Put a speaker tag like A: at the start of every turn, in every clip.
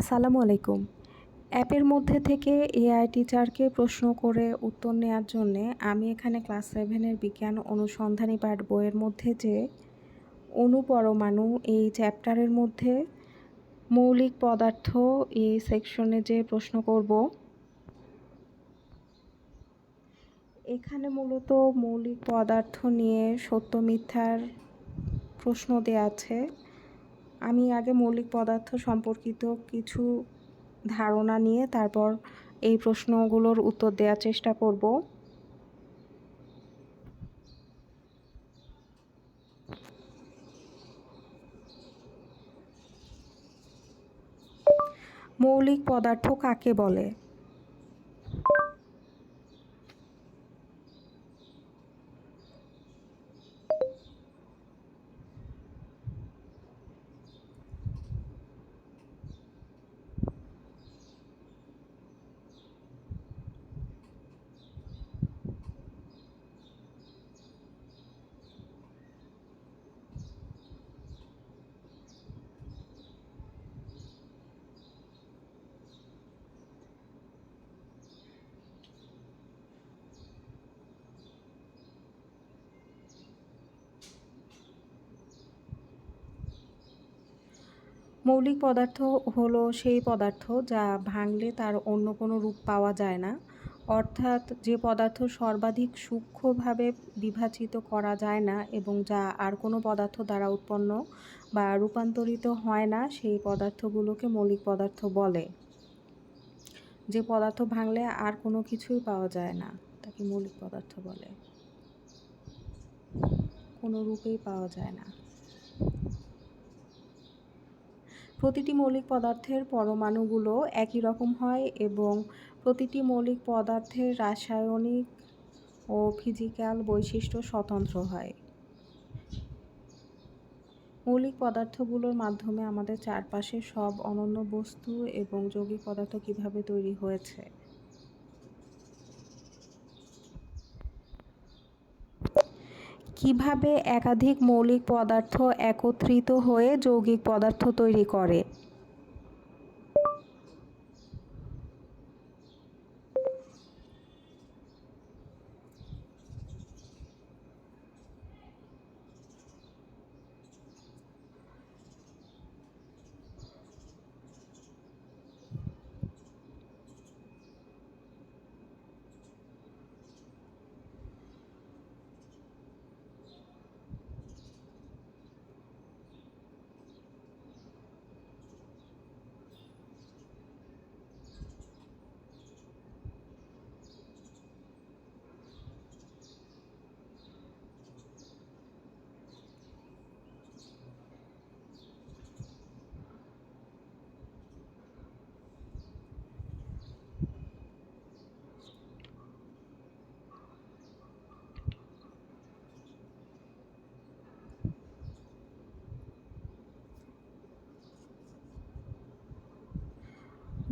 A: আসসালামু আলাইকুম। অ্যাপের মধ্যে থেকে এআই টিচারকে প্রশ্ন করে উত্তর নেওয়ার জন্যে আমি এখানে ক্লাস সেভেনের বিজ্ঞান অনুসন্ধানী পাঠ বইয়ের মধ্যে যে অনুপরমাণু এই চ্যাপ্টারের মধ্যে মৌলিক পদার্থ এই সেকশনে যে প্রশ্ন করব, এখানে মূলত মৌলিক পদার্থ নিয়ে সত্য মিথ্যার প্রশ্ন দেওয়া আছে। আমি আগে মৌলিক পদার্থ সম্পর্কিত কিছু ধারণা নিয়ে তারপর এই প্রশ্নগুলোর উত্তর দেওয়ার চেষ্টা করব। মৌলিক পদার্থ কাকে বলে? মৌলিক পদার্থ হলো সেই পদার্থ যা ভাঙলে তার অন্য কোনো রূপ পাওয়া যায় না। অর্থাৎ যে পদার্থ সর্বাধিক সূক্ষ্মভাবে বিভাজিত করা যায় না এবং যা আর কোনো পদার্থ দ্বারা উৎপন্ন বা রূপান্তরিত হয় না, সেই পদার্থগুলোকে মৌলিক পদার্থ বলে। যে পদার্থ ভাঙলে আর কোনো কিছুই পাওয়া যায় না, তাকে মৌলিক পদার্থ বলে। কোনো রূপেই পাওয়া যায় না। প্রতিটি মৌলিক পদার্থের পরমাণুগুলো একই রকম হয় এবং প্রতিটি মৌলিক পদার্থের রাসায়নিক ও ফিজিক্যাল বৈশিষ্ট্য স্বতন্ত্র হয়। মৌলিক পদার্থগুলোর মাধ্যমে আমাদের চারপাশে সব অনন্য বস্তু এবং যৌগিক পদার্থ কীভাবে তৈরি হয়েছে? কীভাবে একাধিক মৌলিক পদার্থ একত্রিত হয়ে যৌগিক পদার্থ তৈরি করে?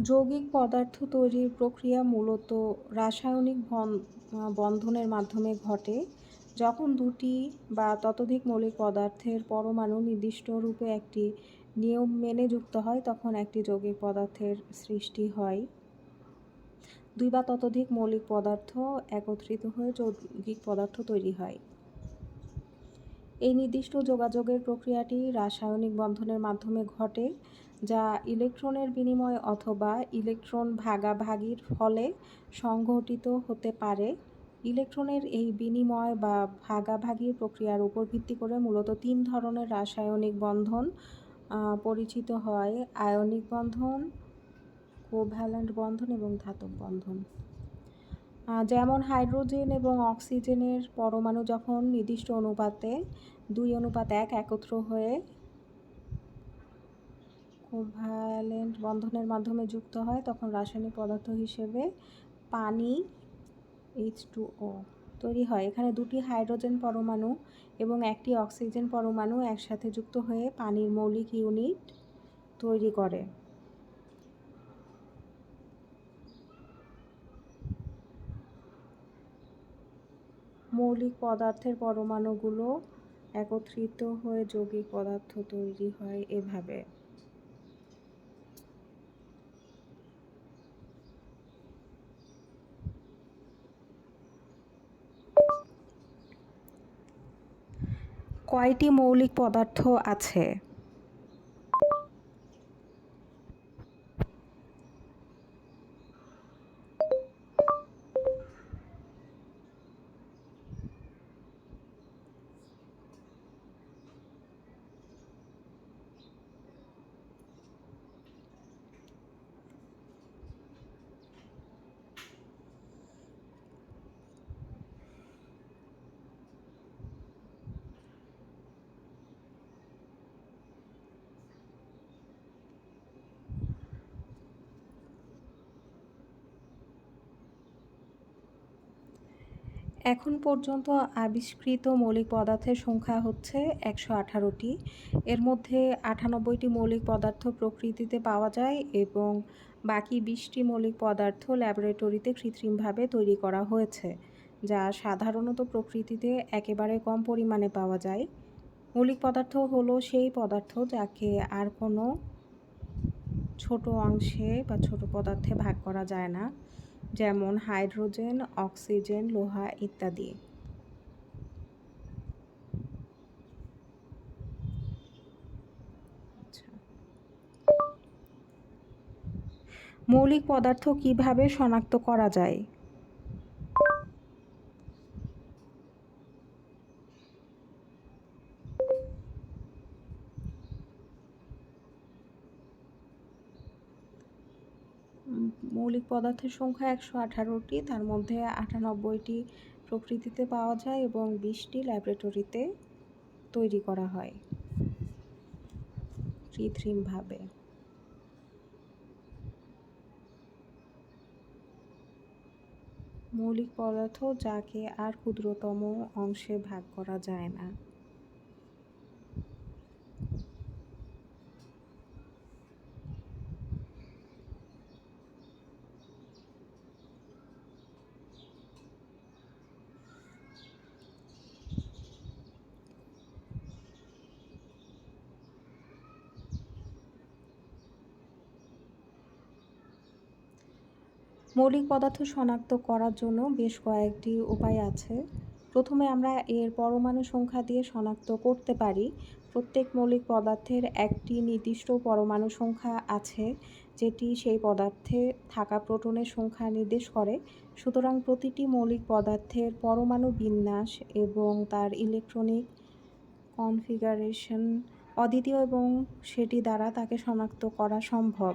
A: যৌগিক পদার্থ তৈরির প্রক্রিয়া মূলত রাসায়নিক বন্ধনের মাধ্যমে ঘটে, যখন দুটি বা ততোধিক মৌলিক পদার্থের পরমাণু নির্দিষ্ট রূপে একটি নিয়ম মেনে যুক্ত হয়, তখন একটি যৌগিক পদার্থের সৃষ্টি হয়। দুই বা ততোধিক মৌলিক পদার্থ একত্রিত হয়ে যৌগিক পদার্থ তৈরি হয়। এই নির্দিষ্ট যোগাযোগের প্রক্রিয়াটি রাসায়নিক বন্ধনের মাধ্যমে ঘটে যা ইলেকট্রনের বিনিময় অথবা ইলেকট্রন ভাগাভাগির ফলে সংঘটিত হতে পারে। ইলেকট্রনের এই বিনিময় বা ভাগাভাগির প্রক্রিয়ার উপর ভিত্তি করে মূলত তিন ধরনের রাসায়নিক বন্ধন পরিচিত হয়। আয়নিক বন্ধন, কোভ্যালেন্ট বন্ধন এবং ধাতব বন্ধন। যেমন হাইড্রোজেন এবং অক্সিজেনের পরমাণু যখন নির্দিষ্ট অনুপাতে, দুই অনুপাত এক একত্র হয়ে কোভ্যালেন্ট বন্ধনের মাধ্যমে যুক্ত হয়, তখন রাসায়নিক পদার্থ হিসেবে পানি এইচ টু ও তৈরি হয়। এখানে দুটি হাইড্রোজেন পরমাণু এবং একটি অক্সিজেন পরমাণু একসাথে যুক্ত হয়ে পানির মৌলিক ইউনিট তৈরি করে। মৌলিক পদার্থের পরমাণুগুলো একত্রিত হয়ে যৌগিক পদার্থ তৈরি হয় এভাবে। কয়টি মৌলিক পদার্থ আছে? এখন পর্যন্ত আবিষ্কৃত মৌলিক পদার্থের সংখ্যা হচ্ছে একশো আঠারোটি। এর মধ্যে আটানব্বইটি মৌলিক পদার্থ প্রকৃতিতে পাওয়া যায় এবং বাকি বিশটি মৌলিক পদার্থ ল্যাবরেটরিতে কৃত্রিমভাবে তৈরি করা হয়েছে, যা সাধারণত প্রকৃতিতে একেবারে কম পরিমাণে পাওয়া যায়। মৌলিক পদার্থ হলো সেই পদার্থ যাকে আর কোনো ছোট অংশে বা ছোট পদার্থে ভাগ করা যায় না। যেমন হাইড্রোজেন অক্সিজেন লোহা ইত্যাদি আচ্ছা। মৌলিক পদার্থ কীভাবে শনাক্ত করা যায় মৌলিক পদার্থের সংখ্যা একশো আঠারোটি, তার মধ্যে আটানব্বইটি প্রকৃতিতে পাওয়া যায় এবং বিশটি ল্যাবরেটরিতে তৈরি করা হয় কৃত্রিমভাবে। মৌলিক পদার্থ যাকে আর ক্ষুদ্রতম অংশে ভাগ করা যায় না। মৌলিক পদার্থ শনাক্ত করার জন্য বেশ কয়েকটি উপায় আছে। প্রথমে আমরা এর পরমাণু সংখ্যা দিয়ে শনাক্ত করতে পারি। প্রত্যেক মৌলিক পদার্থের একটি নির্দিষ্ট পরমাণু সংখ্যা আছে, যেটি সেই পদার্থে থাকা প্রোটনের সংখ্যা নির্দেশ করে। সুতরাং প্রতিটি মৌলিক পদার্থের পরমাণু বিন্যাস এবং তার ইলেকট্রনিক কনফিগারেশন অদ্বিতীয় এবং সেটি দ্বারা তাকে শনাক্ত করা সম্ভব।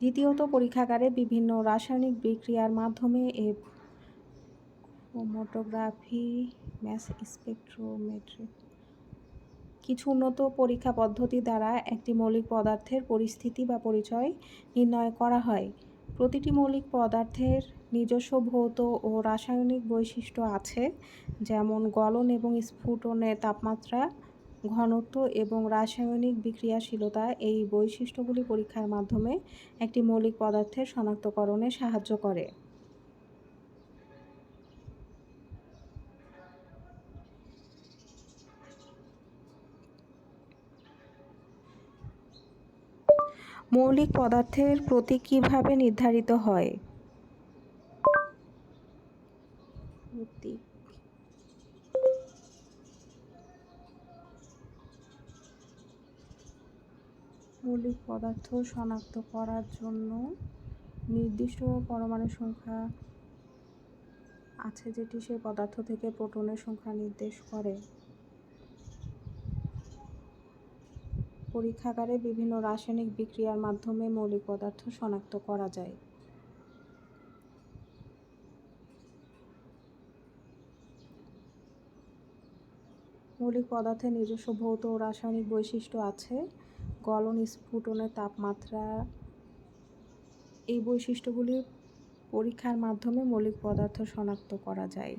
A: দ্বিতীয়ত পরীক্ষাগারে বিভিন্ন রাসায়নিক বিক্রিয়ার মাধ্যমে এ ক্রোমোটোগ্রাফি, ম্যাস স্পেকট্রোমেট্রি কিছু উন্নত পরীক্ষা পদ্ধতি দ্বারা একটি মৌলিক পদার্থের পরিস্থিতি বা পরিচয় নির্ণয় করা হয়। প্রতিটি মৌলিক পদার্থের নিজস্ব ভৌত ও রাসায়নিক বৈশিষ্ট্য আছে, যেমন গলন এবং স্ফুটনের তাপমাত্রা ঘনত্ব এবং রাসায়নিক বিক্রিয়াশীলতা এই বৈশিষ্ট্যগুলি পরীক্ষার মাধ্যমে একটি মৌলিক পদার্থের শনাক্তকরণে সাহায্য করে। মৌলিক পদার্থের প্রতীক কীভাবে নির্ধারিত হয়? মৌলিক পদার্থ শনাক্ত করার জন্য নির্দিষ্ট পরমাণু সংখ্যা আছে যেটি সেই পদার্থ থেকে প্রোটনের সংখ্যা নির্দেশ করে। পরীক্ষাগারে বিভিন্ন রাসায়নিক বিক্রিয়ার মাধ্যমে মৌলিক পদার্থ শনাক্ত করা যায়। মৌলিক পদার্থের নিজস্ব ভৌত ও রাসায়নিক বৈশিষ্ট্য আছে। গলন, স্ফুটনের তাপমাত্রা, এই বৈশিষ্ট্যগুলি পরীক্ষার মাধ্যমে মৌলিক পদার্থ শনাক্ত করা যায়।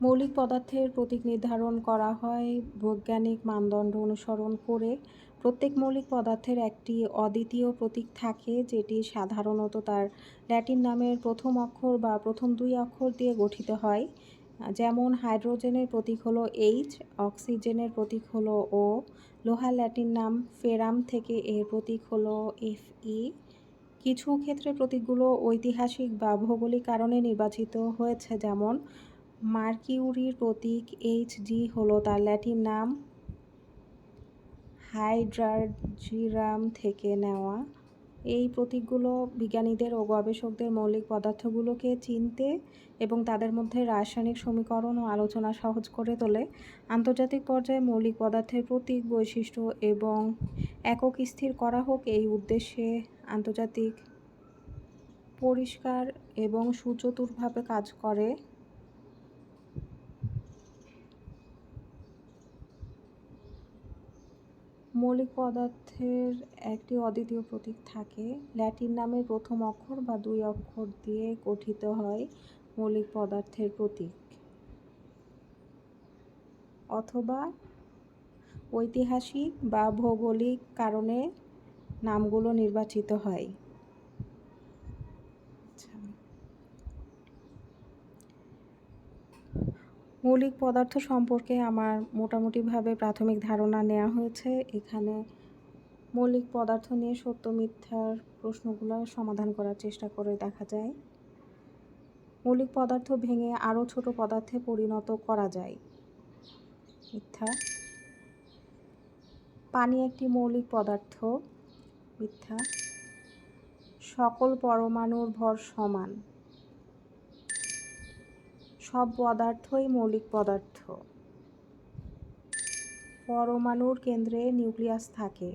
A: মৌলিক পদার্থের প্রতীক নির্ধারণ করা হয় বৈজ্ঞানিক মানদণ্ড অনুসরণ করে প্রত্যেক মৌলিক পদার্থের একটি অদ্বিতীয় প্রতীক থাকে, যেটি সাধারণত তার ল্যাটিন নামের প্রথম অক্ষর বা প্রথম দুই অক্ষর দিয়ে গঠিত হয়। যেমন, হাইড্রোজেনের প্রতীক হলো এইচ অক্সিজেনের প্রতীক হলো ও লোহা ল্যাটিন নাম ফেরাম থেকে এর প্রতীক হলো এফ ই কিছু ক্ষেত্রে প্রতীকগুলো ঐতিহাসিক বা ভৌগোলিক কারণে নির্বাচিত হয়েছে, যেমন, মার্কিউরির প্রতীক এইচ জি হলো তার ল্যাটিন নাম হাইড্রাজিরাম থেকে নেওয়া এই প্রতীকগুলো বিজ্ঞানীদের ও গবেষকদের মৌলিক পদার্থগুলোকে চিনতে এবং তাদের মধ্যে রাসায়নিক সমীকরণ ও আলোচনা সহজ করে তোলে। আন্তর্জাতিক পর্যায়ে মৌলিক পদার্থের প্রতীক, বৈশিষ্ট্য এবং একক স্থির করা হোক এই উদ্দেশ্যে আন্তর্জাতিক পরিষ্কার এবং সুচতুরভাবে কাজ করে। মৌলিক পদার্থের একটি অদ্বিতীয় প্রতীক থাকে। ল্যাটিন নামের প্রথম অক্ষর বা দুই অক্ষর দিয়ে গঠিত হয় মৌলিক পদার্থের প্রতীক। অথবা ঐতিহাসিক বা ভৌগোলিক কারণে নামগুলো নির্বাচিত হয়। মৌলিক পদার্থ সম্পর্কে আমার মোটামুটিভাবে প্রাথমিক ধারণা নেওয়া হয়েছে। এখানে মৌলিক পদার্থ নিয়ে সত্য মিথ্যার প্রশ্নগুলো সমাধান করার চেষ্টা করে দেখা যায়। মৌলিক পদার্থ ভেঙে আরও ছোট পদার্থে পরিণত করা যায়। মিথ্যা। পানি একটি মৌলিক পদার্থ। মিথ্যা। সকল পরমাণুর ভর সমান। সব পদার্থই মৌলিক পদার্থ। পরমাণুর কেন্দ্রে নিউক্লিয়াস থাকে।